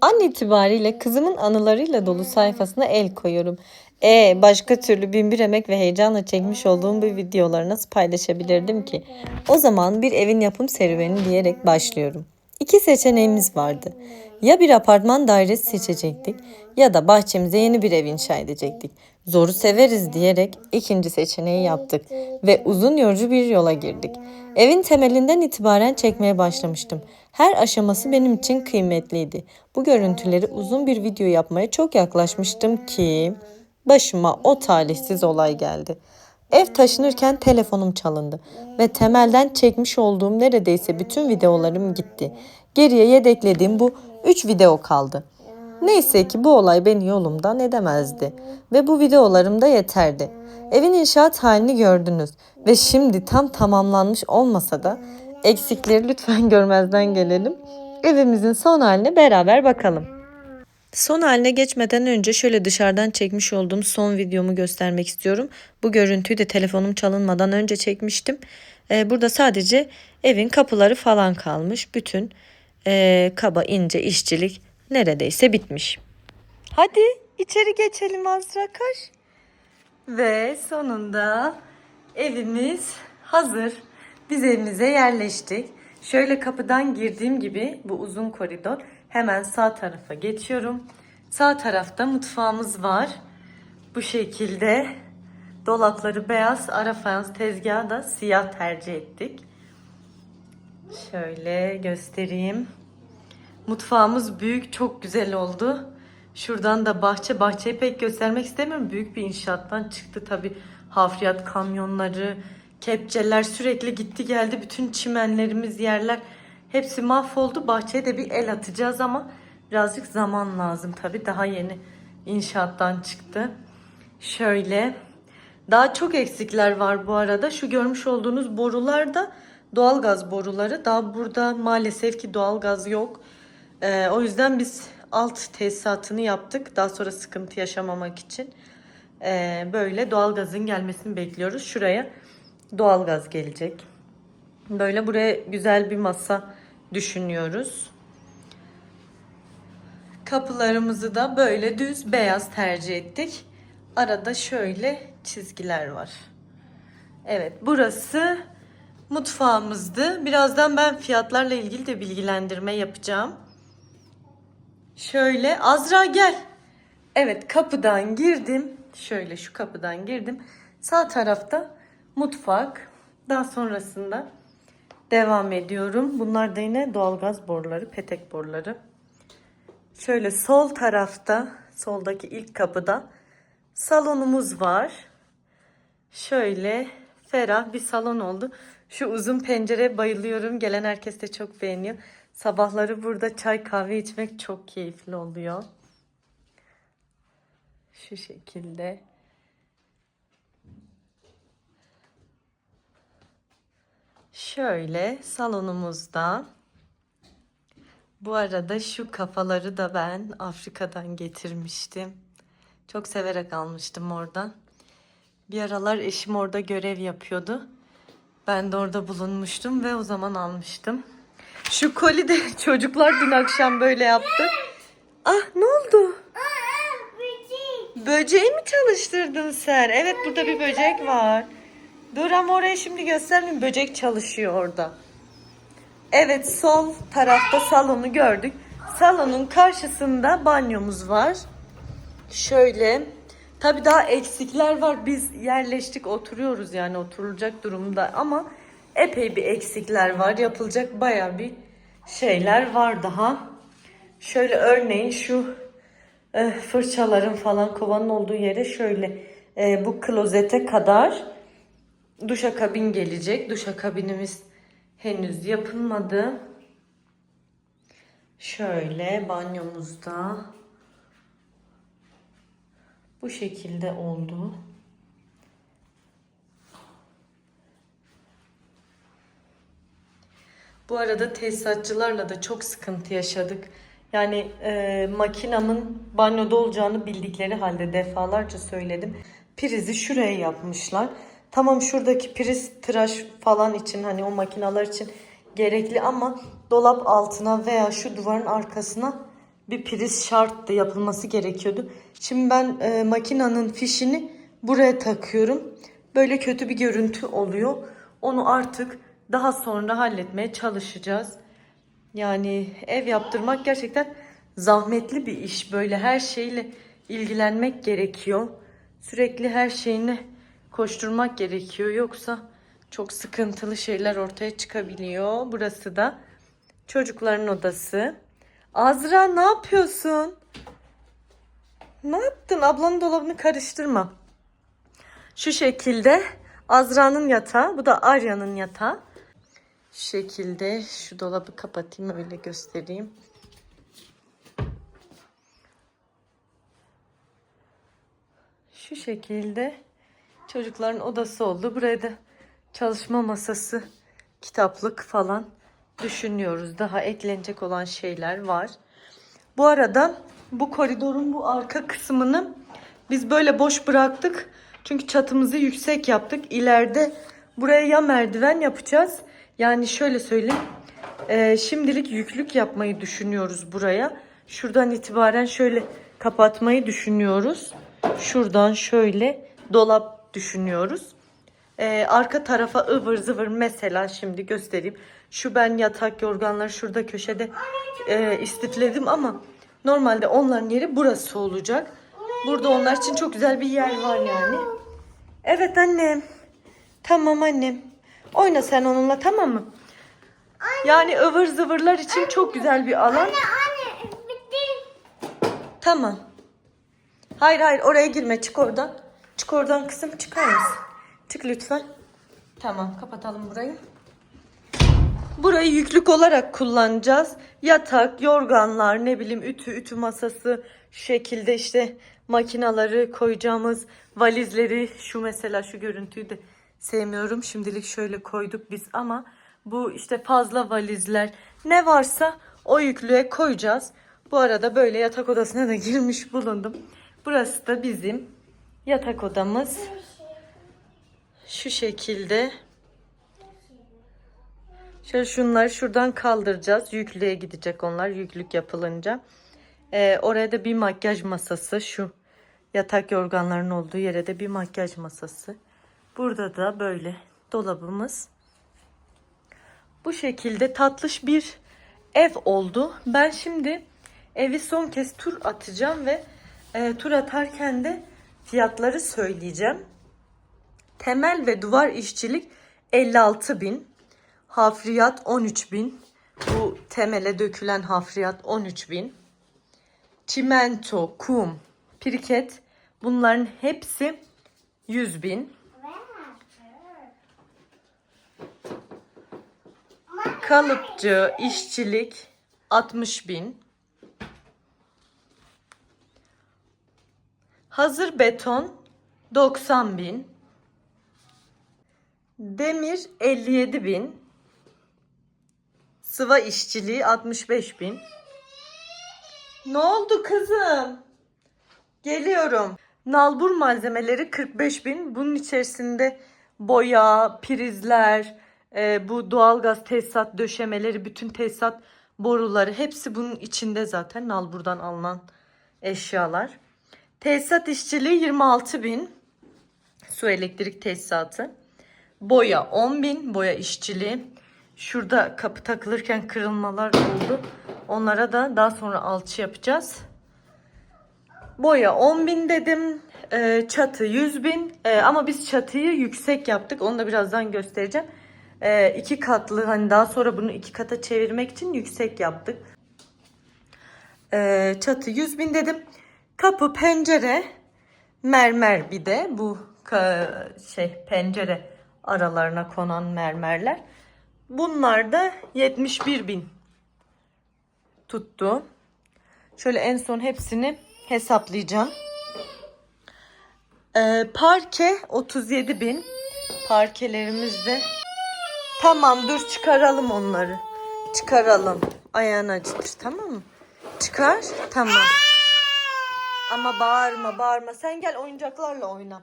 An itibariyle kızımın anılarıyla dolu sayfasına el koyuyorum. E başka türlü binbir emek ve heyecanla çekmiş olduğum bu videoları nasıl paylaşabilirdim ki? O zaman bir evin yapım serüveni diyerek başlıyorum. İki seçeneğimiz vardı. Ya bir apartman dairesi seçecektik ya da bahçemize yeni bir ev inşa edecektik. Zoru severiz diyerek ikinci seçeneği yaptık ve uzun yorucu bir yola girdik. Evin temelinden itibaren çekmeye başlamıştım. Her aşaması benim için kıymetliydi. Bu görüntüleri uzun bir video yapmaya çok yaklaşmıştım ki başıma o talihsiz olay geldi. Ev taşınırken telefonum çalındı ve temelden çekmiş olduğum neredeyse bütün videolarım gitti. Geriye yedeklediğim bu 3 video kaldı. Neyse ki bu olay beni yolumdan edemezdi ve bu videolarım da yeterdi. Evin inşaat halini gördünüz ve şimdi tam tamamlanmış olmasa da eksikleri lütfen görmezden gelelim. Evimizin son haline beraber bakalım. Son haline geçmeden önce şöyle dışarıdan çekmiş olduğum son videomu göstermek istiyorum. Bu görüntüyü de telefonum çalınmadan önce çekmiştim. Ee, burada sadece evin kapıları falan kalmış. Bütün ee, kaba ince işçilik neredeyse bitmiş. Hadi içeri geçelim Azra koş. Ve sonunda evimiz hazır. Biz evimize yerleştik. Şöyle kapıdan girdiğim gibi bu uzun koridor hemen sağ tarafa geçiyorum. Sağ tarafta mutfağımız var. Bu şekilde dolapları beyaz, ara fayans tezgahı da siyah tercih ettik. Şöyle göstereyim. Mutfağımız büyük, çok güzel oldu. Şuradan da bahçe, bahçeyi pek göstermek istemiyorum. Büyük bir inşaattan çıktı tabi hafriyat kamyonları, kepçeler sürekli gitti geldi. Bütün çimenlerimiz, yerler hepsi mahvoldu. Bahçeye de bir el atacağız ama birazcık zaman lazım tabi. Daha yeni inşaattan çıktı. Şöyle daha çok eksikler var bu arada. Şu görmüş olduğunuz borular da doğalgaz boruları. Daha burada maalesef ki doğalgaz yok. Ee, o yüzden biz alt tesisatını yaptık. Daha sonra sıkıntı yaşamamak için. Ee, böyle doğalgazın gelmesini bekliyoruz. Şuraya doğalgaz gelecek. Böyle buraya güzel bir masa düşünüyoruz. Kapılarımızı da böyle düz beyaz tercih ettik. Arada şöyle çizgiler var. Evet burası mutfağımızdı. Birazdan ben fiyatlarla ilgili de bilgilendirme yapacağım. Şöyle Azra gel. Evet kapıdan girdim. Şöyle şu kapıdan girdim. Sağ tarafta mutfak. Daha sonrasında devam ediyorum. Bunlar da yine doğalgaz boruları, petek boruları. Şöyle sol tarafta, soldaki ilk kapıda salonumuz var. Şöyle ferah bir salon oldu. Şu uzun pencere bayılıyorum. Gelen herkes de çok beğeniyor. Sabahları burada çay kahve içmek çok keyifli oluyor. Şu şekilde. Şöyle salonumuzda. Bu arada şu kafaları da ben Afrika'dan getirmiştim. Çok severek almıştım oradan. Bir aralar eşim orada görev yapıyordu. Ben de orada bulunmuştum ve o zaman almıştım. Şu koli de çocuklar dün akşam böyle yaptı. Ah ne oldu? Böceği mi çalıştırdın sen? Evet burada bir böcek var. Dur ama oraya şimdi göstermeyeyim. Böcek çalışıyor orada. Evet sol tarafta salonu gördük. Salonun karşısında banyomuz var. Şöyle. Tabii daha eksikler var. Biz yerleştik oturuyoruz yani oturulacak durumda ama epey bir eksikler var. Yapılacak baya bir şeyler var daha. Şöyle örneğin şu e, fırçaların falan kovanın olduğu yere şöyle e, bu klozete kadar duşakabin gelecek. Duşakabinimiz henüz yapılmadı. Şöyle banyomuzda bu şekilde oldu. Bu arada tesisatçılarla da çok sıkıntı yaşadık. Yani e, makinamın banyoda olacağını bildikleri halde defalarca söyledim. Prizi şuraya yapmışlar. Tamam şuradaki priz tıraş falan için hani o makinalar için gerekli ama dolap altına veya şu duvarın arkasına bir priz şarttı yapılması gerekiyordu. Şimdi ben e, makinenin fişini buraya takıyorum. Böyle kötü bir görüntü oluyor. Onu artık daha sonra halletmeye çalışacağız. Yani ev yaptırmak gerçekten zahmetli bir iş. Böyle her şeyle ilgilenmek gerekiyor. Sürekli her şeyine koşturmak gerekiyor. Yoksa çok sıkıntılı şeyler ortaya çıkabiliyor. Burası da çocukların odası. Azra ne yapıyorsun? Ne yaptın? Ablanın dolabını karıştırma. Şu şekilde Azra'nın yatağı, bu da Arya'nın yatağı. Şu şekilde şu dolabı kapatayım öyle göstereyim. Şu şekilde çocukların odası oldu. Buraya da çalışma masası, kitaplık falan düşünüyoruz. Daha eklenecek olan şeyler var. Bu arada bu koridorun bu arka kısmını biz böyle boş bıraktık. Çünkü çatımızı yüksek yaptık. İleride buraya ya merdiven yapacağız. Yani şöyle söyleyeyim. Ee, şimdilik yüklük yapmayı düşünüyoruz buraya. Şuradan itibaren şöyle kapatmayı düşünüyoruz. Şuradan şöyle dolap düşünüyoruz. Ee, arka tarafa ıvır zıvır mesela şimdi göstereyim. Şu ben yatak yorganları şurada köşede e, istifledim ama normalde onların yeri burası olacak. Burada onlar için çok güzel bir yer var yani. Evet annem. Tamam annem. Oyna sen onunla tamam mı? Yani ıvır zıvırlar için çok güzel bir alan. Anne bitti. Tamam. Hayır hayır oraya girme çık oradan. Çık oradan kızım çıkar mısın? Çık lütfen. Tamam kapatalım burayı. Burayı yüklük olarak kullanacağız. Yatak, yorganlar, ne bileyim ütü, ütü masası, şu şekilde işte makinaları koyacağımız valizleri, şu mesela şu görüntüyü de sevmiyorum. Şimdilik şöyle koyduk biz ama bu işte fazla valizler ne varsa o yüklüğe koyacağız. Bu arada böyle yatak odasına da girmiş bulundum. Burası da bizim yatak odamız. Şu şekilde. Şöyle şunları şuradan kaldıracağız. Yüklüğe gidecek onlar yüklük yapılınca. Ee, oraya da bir makyaj masası. Şu yatak yorganların olduğu yere de bir makyaj masası. Burada da böyle dolabımız. Bu şekilde tatlış bir ev oldu. Ben şimdi evi son kez tur atacağım ve e, tur atarken de fiyatları söyleyeceğim. Temel ve duvar işçilik 56 bin. Hafriyat 13 bin. Bu temele dökülen hafriyat 13 bin. Çimento, kum, piriket bunların hepsi 100 bin. Kalıpçı, işçilik 60 bin. Hazır beton 90 bin. Demir 57 bin. Sıva işçiliği 65 bin. Ne oldu kızım? Geliyorum. Nalbur malzemeleri 45 bin. Bunun içerisinde boya, prizler, e, bu doğalgaz tesisat döşemeleri, bütün tesisat boruları hepsi bunun içinde zaten nalburdan alınan eşyalar. Tesisat işçiliği 26 bin. Su elektrik tesisatı. Boya 10 bin. Boya işçiliği. Şurada kapı takılırken kırılmalar oldu. Onlara da daha sonra alçı yapacağız. Boya 10 bin dedim. Ee, çatı 100 bin. Ee, ama biz çatıyı yüksek yaptık. Onu da birazdan göstereceğim. Ee, iki katlı hani daha sonra bunu iki kata çevirmek için yüksek yaptık. Ee, çatı 100 bin dedim. Kapı, pencere, mermer bir de bu şey pencere aralarına konan mermerler. Bunlar da 71 bin tuttu. Şöyle en son hepsini hesaplayacağım. Ee, parke 37 bin. Parkelerimizde. Tamam dur çıkaralım onları. Çıkaralım. Ayağını acıtır tamam mı? Çıkar. Tamam. Ama bağırma bağırma. Sen gel oyuncaklarla oyna.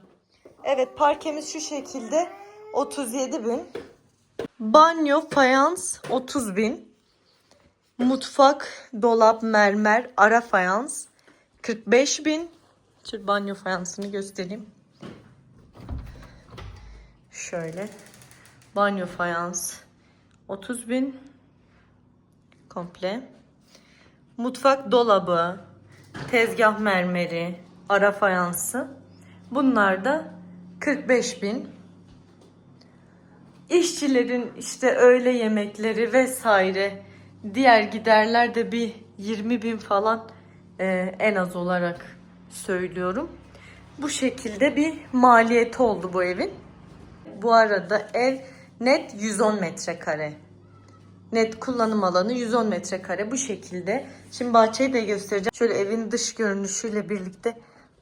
Evet parkemiz şu şekilde. 37 bin. Banyo fayans 30 bin. Mutfak, dolap, mermer, ara fayans 45 bin. Şu banyo fayansını göstereyim. Şöyle. Banyo fayans 30 bin. Komple. Mutfak dolabı, tezgah mermeri, ara fayansı. Bunlar da 45 bin. İşçilerin işte öğle yemekleri vesaire diğer giderler de bir 20 bin falan e, en az olarak söylüyorum. Bu şekilde bir maliyeti oldu bu evin. Bu arada ev net 110 metrekare. Net kullanım alanı 110 metrekare bu şekilde. Şimdi bahçeyi de göstereceğim. Şöyle evin dış görünüşüyle birlikte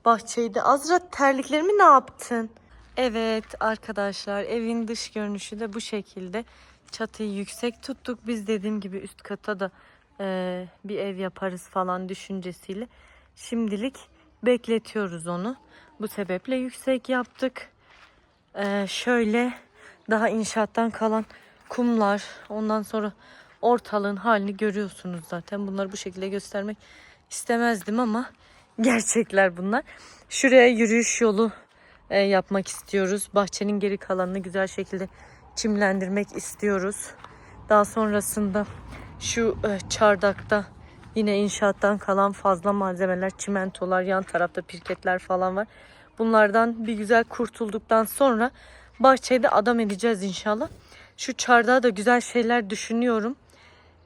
bahçeyi de. Azra terliklerimi ne yaptın? Evet arkadaşlar evin dış görünüşü de bu şekilde. Çatıyı yüksek tuttuk. Biz dediğim gibi üst kata da e, bir ev yaparız falan düşüncesiyle. Şimdilik bekletiyoruz onu. Bu sebeple yüksek yaptık. Ee, şöyle daha inşaattan kalan kumlar ondan sonra ortalığın halini görüyorsunuz zaten. Bunları bu şekilde göstermek istemezdim ama gerçekler bunlar. Şuraya yürüyüş yolu e, yapmak istiyoruz. Bahçenin geri kalanını güzel şekilde çimlendirmek istiyoruz. Daha sonrasında şu e, çardakta yine inşaattan kalan fazla malzemeler, çimentolar, yan tarafta pirketler falan var. Bunlardan bir güzel kurtulduktan sonra bahçeyi de adam edeceğiz inşallah. Şu çardağa da güzel şeyler düşünüyorum.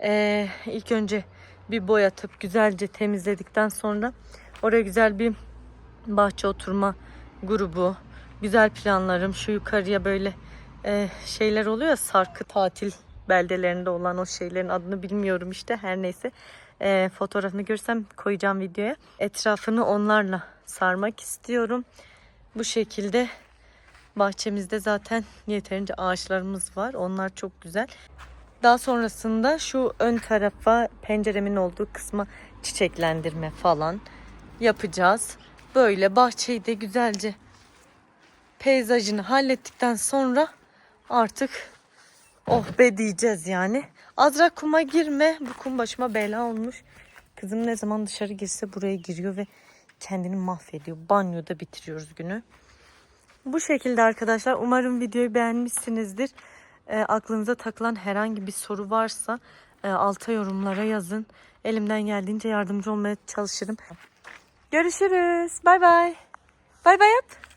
Ee, ilk önce bir boyatıp güzelce temizledikten sonra oraya güzel bir bahçe oturma grubu, güzel planlarım. Şu yukarıya böyle e, şeyler oluyor ya sarkı tatil beldelerinde olan o şeylerin adını bilmiyorum işte her neyse. E, fotoğrafını görsem koyacağım videoya. Etrafını onlarla sarmak istiyorum. Bu şekilde bahçemizde zaten yeterince ağaçlarımız var. Onlar çok güzel. Daha sonrasında şu ön tarafa penceremin olduğu kısma çiçeklendirme falan yapacağız. Böyle bahçeyi de güzelce peyzajını hallettikten sonra artık oh be diyeceğiz yani. Azra kuma girme. Bu kum başıma bela olmuş. Kızım ne zaman dışarı girse buraya giriyor ve kendini mahvediyor. Banyoda bitiriyoruz günü. Bu şekilde arkadaşlar. Umarım videoyu beğenmişsinizdir. E, aklınıza takılan herhangi bir soru varsa e, alta yorumlara yazın. Elimden geldiğince yardımcı olmaya çalışırım. Görüşürüz. Bay bay. Bay bay yap.